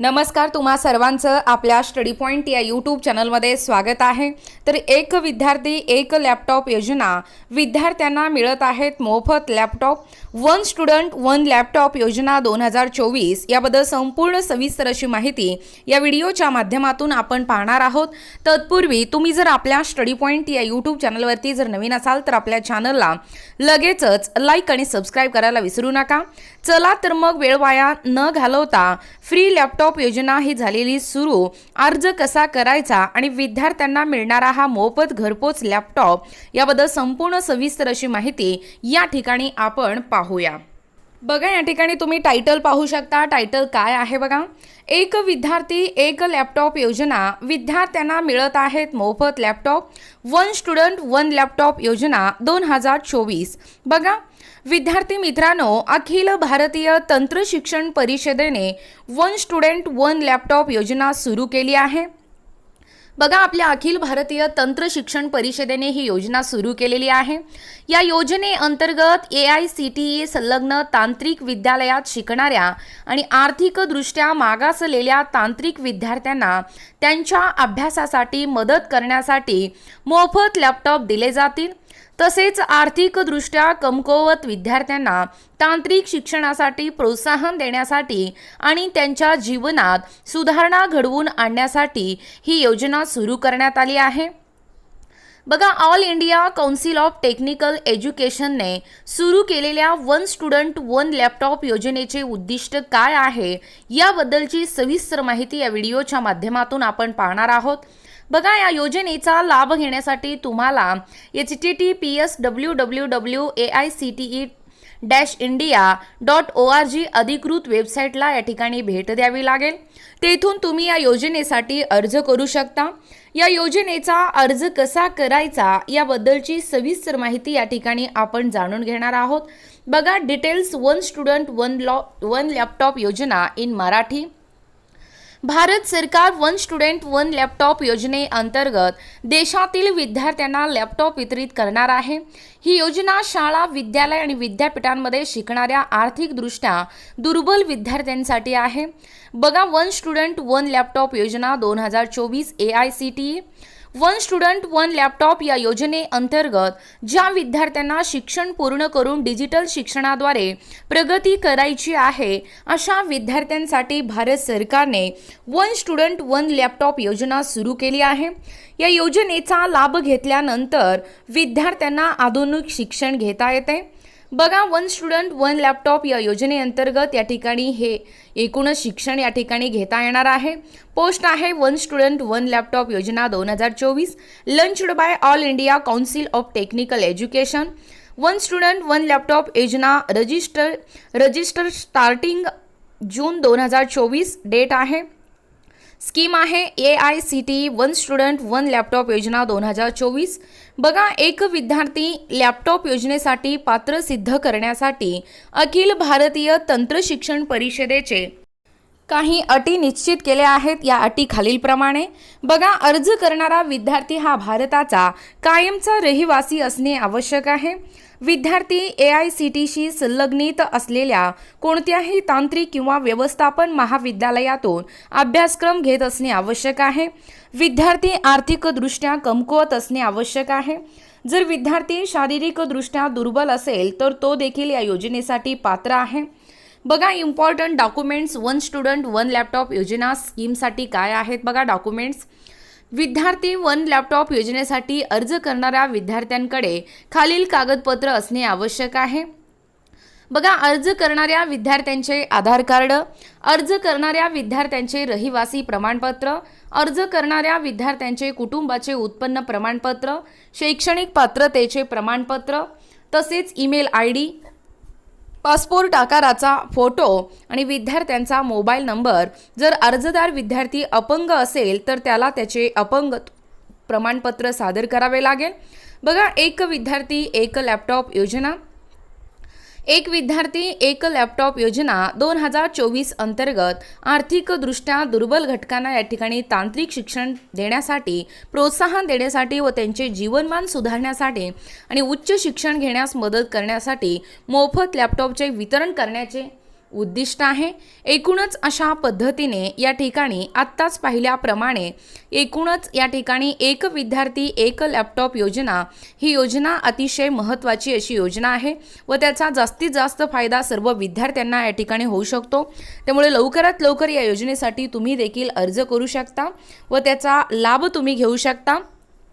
नमस्कार तुम्हा सर्वांचं आपल्या स्टडी पॉईंट या यूट्यूब चॅनलमध्ये स्वागत आहे. तर एक विद्यार्थी एक लॅपटॉप योजना विद्यार्थ्यांना मिळत आहेत मोफत laptop. One student one laptop योजना दोन हजार चोवीस याबद्दल संपूर्ण सविस्तर अशी माहिती या व्हिडिओच्या माध्यमातून आपण पाहणार आहोत. तत्पूर्वी तुम्ही जर आपल्या स्टडी पॉईंट या यूट्यूब चॅनलवरती जर नवीन असाल तर आपल्या चॅनलला लगेचच लाईक आणि सबस्क्राईब करायला विसरू नका. चला तर मग वेळ वाया न घालवता फ्री लॅपटॉप योजना ही झालेली सुरू. अर्ज कसा करायचा आणि विद्यार्थ्यांना मिळणारा हा मोफत घरपोच लॅपटॉप याबद्दल संपूर्ण सविस्तर अशी माहिती या ठिकाणी आपण पाहूया. बघा या ठिकाणी तुम्ही टायटल पाहू शकता. टायटल काय आहे बघा? एक विद्यार्थी एक लॅपटॉप योजना. विद्यार्थ्यांना मिळत आहेत मोफत laptop one student one laptop योजना दोन हजार चोवीस. बघा विद्यार्थी मित्रांनो अखिल भारतीय तंत्र शिक्षण परिषदेने वन स्टुडंट वन लॅपटॉप योजना सुरू केली आहे. बघा आपल्या अखिल भारतीय तंत्र शिक्षण परिषदेने ही योजना सुरू केलेली आहे. या योजनेअंतर्गत A I C T E संलग्न तांत्रिक विद्यालयात शिकणाऱ्या आणि आर्थिकदृष्ट्या मागासलेल्या तांत्रिक विद्यार्थ्यांना त्यांच्या अभ्यासासाठी मदत करण्यासाठी मोफत लॅपटॉप दिले जातील. तसेच आर्थिकदृष्ट्या कमकुवत विद्यार्थ्यांना तांत्रिक शिक्षणासाठी प्रोत्साहन देण्यासाठी आणि त्यांच्या जीवनात सुधारणा घडवून आणण्यासाठी ही योजना सुरू करण्यात आली आहे. बघा All India Council of Technical एज्युकेशनने सुरू केलेल्या वन स्टुडंट वन लॅपटॉप योजनेचे उद्दिष्ट काय आहे याबद्दलची सविस्तर माहिती या व्हिडिओच्या माध्यमातून आपण पाहणार आहोत. बघा या योजनेचा लाभ घेण्यासाठी तुम्हाला H T T P S W W W A I C T E dash India dot O R G अधिकृत वेबसाईटला या ठिकाणी भेट द्यावी लागेल. तेथून तुम्ही या योजनेसाठी अर्ज करू शकता. या योजनेचा अर्ज कसा करायचा याबद्दलची सविस्तर माहिती या ठिकाणी आपण जाणून घेणार आहोत. बघा details one student one law one laptop योजना इन मराठी भारत सरकार वन स्टुडंट वन लॅपटॉप योजनेअंतर्गत देशातील विद्यार्थ्यांना लॅपटॉप वितरित करणार आहे. ही योजना शाळा विद्यालय आणि विद्यापीठांमध्ये शिकणाऱ्या आर्थिकदृष्ट्या दुर्बल विद्यार्थ्यांसाठी आहे. बघा वन स्टुडंट वन लॅपटॉप योजना दोन हजार चोवीस A I C T one student one laptop या योजनेअंतर्गत ज्या विद्यार्थ्यांना शिक्षण पूर्ण करून डिजिटल शिक्षणाद्वारे प्रगती करायची आहे अशा विद्यार्थ्यांसाठी भारत सरकारने वन स्टुडंट वन लॅपटॉप योजना सुरू केली आहे. या योजनेचा लाभ घेतल्यानंतर विद्यार्थ्यांना आधुनिक शिक्षण घेता येते. बघा वन स्टुडंट वन लॅपटॉप या योजनेअंतर्गत या ठिकाणी हे एकूणच शिक्षण या ठिकाणी घेता येणार आहे. पोस्ट आहे वन स्टुडंट वन लॅपटॉप योजना दोन हजार चोवीस. Launched by All India Council of Technical Education one student one laptop योजना रजिस्टर रजिस्टर स्टार्टिंग जून दोन हजार चोवीस. डेट आहे. स्कीम आहे A I C T one student one laptop योजना दोन हजार चोवीस. बघा एक विद्यार्थी लॅपटॉप योजनेसाठी पात्र सिद्ध करण्यासाठी अखिल भारतीय तंत्र शिक्षण परिषदेचे काही अटी निश्चित केल्या आहेत या अटी खालीलप्रमाणे बघा अर्ज करणारा विद्यार्थी हा भारताचा कायमचा रहिवासी असणे आवश्यक आहे. विद्यार्थी ए आय सी टीशी संलग्नित असलेल्या कोणत्याही तांत्रिक किंवा व्यवस्थापन महाविद्यालयातून अभ्यासक्रम घेत असणे आवश्यक आहे. विद्यार्थी आर्थिकदृष्ट्या कमकुवत असणे आवश्यक आहे. जर विद्यार्थी शारीरिकदृष्ट्या दुर्बल असेल तर तो देखील या योजनेसाठी पात्र आहे. बघा important documents one student one laptop योजना स्कीमसाठी काय आहेत बघा डॉक्युमेंट्स विद्यार्थी वन लॅपटॉप योजनेसाठी अर्ज करणाऱ्या विद्यार्थ्यांकडे खालील कागदपत्र असणे आवश्यक आहे. बघा अर्ज करणाऱ्या विद्यार्थ्यांचे आधार कार्ड अर्ज करणाऱ्या विद्यार्थ्यांचे रहिवासी प्रमाणपत्र अर्ज करणाऱ्या विद्यार्थ्यांचे कुटुंबाचे उत्पन्न प्रमाणपत्र शैक्षणिक पात्रतेचे प्रमाणपत्र तसेच ईमेल आय डी पासपोर्ट आकाराचा फोटो आणि विद्यार्थ्यांचा मोबाईल नंबर. जर अर्जदार विद्यार्थी अपंग असेल तर त्याला त्याचे अपंग प्रमाणपत्र सादर करावे लागेल. बघा एक विद्यार्थी एक लॅपटॉप योजना. एक विद्यार्थी एक लॅपटॉप योजना दोन हजार चोवीस अंतर्गत आर्थिकदृष्ट्या दुर्बल घटकांना या ठिकाणी तांत्रिक शिक्षण देण्यासाठी प्रोत्साहन देण्यासाठी व त्यांचे जीवनमान सुधारण्यासाठी आणि उच्च शिक्षण घेण्यास मदत करण्यासाठी मोफत लॅपटॉपचे वितरण करण्याचे उद्दिष्ट आहे. एकूणच अशा पद्धतीने या ठिकाणी आत्ताच पाहिल्याप्रमाणे एकूणच या ठिकाणी एक विद्यार्थी एक लॅपटॉप योजना ही योजना अतिशय महत्त्वाची अशी योजना आहे व त्याचा जास्तीत जास्त फायदा सर्व विद्यार्थ्यांना या ठिकाणी होऊ शकतो. त्यामुळे लवकरात लवकर या योजनेसाठी तुम्ही देखील अर्ज करू शकता व त्याचा लाभ तुम्ही घेऊ शकता.